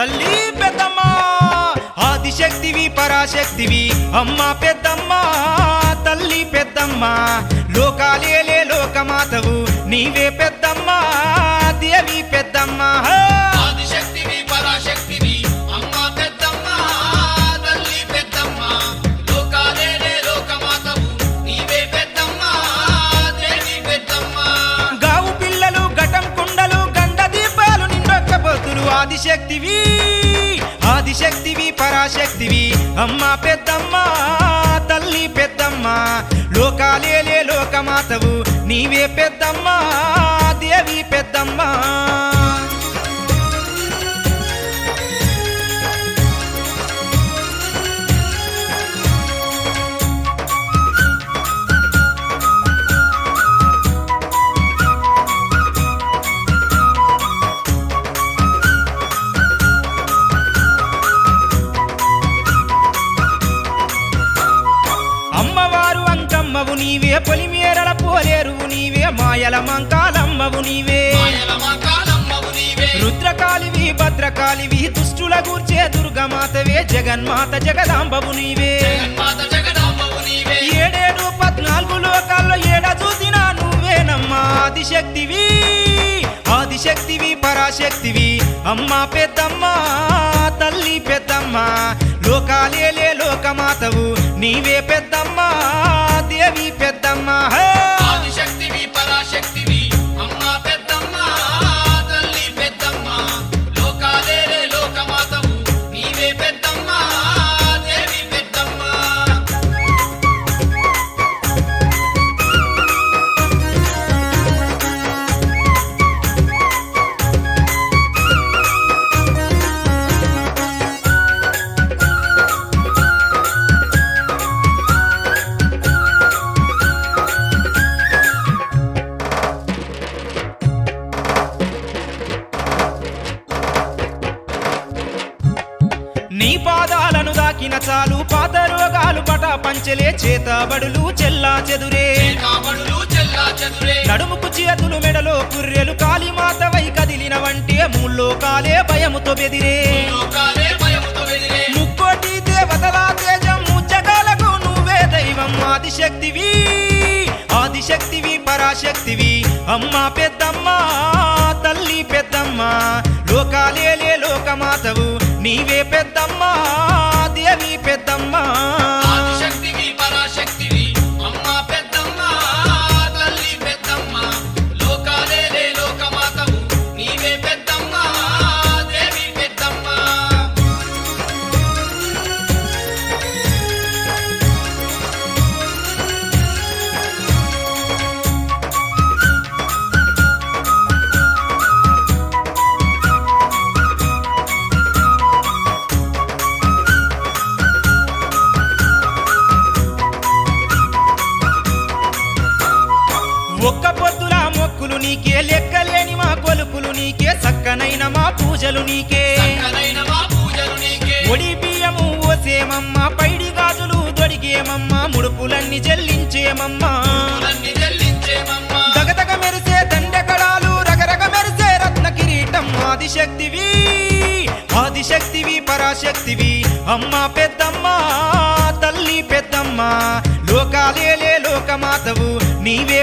తల్లి పెద్దమ్మ ఆదిశక్తివి పరాశక్తివి అమ్మ పెద్దమ్మ తల్లి పెద్దమ్మ. లోకాలేలే లోకమాతవు నీవే పెద్దమ్మ దేవి పెద్దమ్మ. ఆదిశక్తివి ఆదిశక్తివి ఆదిశక్తివి పరాశక్తివి అమ్మ పెద్దమ్మ తల్లి పెద్దమ్మ లోకాలేలే లోకమాతవు. నీవే పెద్దమ్మ దేవి పెద్దమ్మ. నీవే పొలిమేరల పోలేరువు నీవే మాయల మంకాలమ్మవు నీవే. రుద్రకాళివి భద్రకాళివి దుష్టుల గూర్చే దుర్గమాతవే జగన్మాత జగదాంబవు నీవే. జగన్మాత జగదాంబవు నీవే. ఏడేడు పద్నాలుగు లోకాల్లో ఏడ చూసినా నువ్వేనమ్మా ఆదిశక్తివి ఆదిశక్తివి పరాశక్తివి. అమ్మ పెద్దమ్మ తల్లి పెద్దమ్మ లోకాలేలే లోకమాతవు నీవే పెద్దమ్మ. నీ పాదాలను దాకిన చాలు పాత రోగాలు పట పంచలే చేతబడులు చెల్లా చెదురే చెల్లా చెదురే. నడుముకు చేతులు మెడలో పుర్రెలు కాలిమాతవై కదిలిన వంటే మూల్లో కాలే భయముతో బెదిరే. ముక్కోటి దేవతలా తేజం ముచ్చకాలకు నువ్వే దైవం ఆదిశక్తివి ఆదిశక్తివి పరాశక్తివి. అమ్మ పెద్దమ్మ తల్లి పెద్దమ్మ లోకాలేలే లోకమాతవు నీవే పెద్దమ్మ. పొద్దుల మొక్కులు నీకే లెక్కలేని మా కొలుపులు నీకే చక్కనైన మా పూజలు నీకే. ఒడి బియ్యము ఓసేమమ్మ పైడి గాజులు దొడిగేమమ్మ ముడుపులన్నీ చెల్లించేమమ్మా పూలన్నీ చెల్లించేమమ్మ దగదగ మెరిసే దండకడాలు రగరగ మెరిసే రత్న కిరీటం ఆదిశక్తివి ఆదిశక్తివి పరాశక్తివి. అమ్మ పెద్దమ్మ తల్లి పెద్దమ్మ లోకాలేలే లోకమాతవు నీవే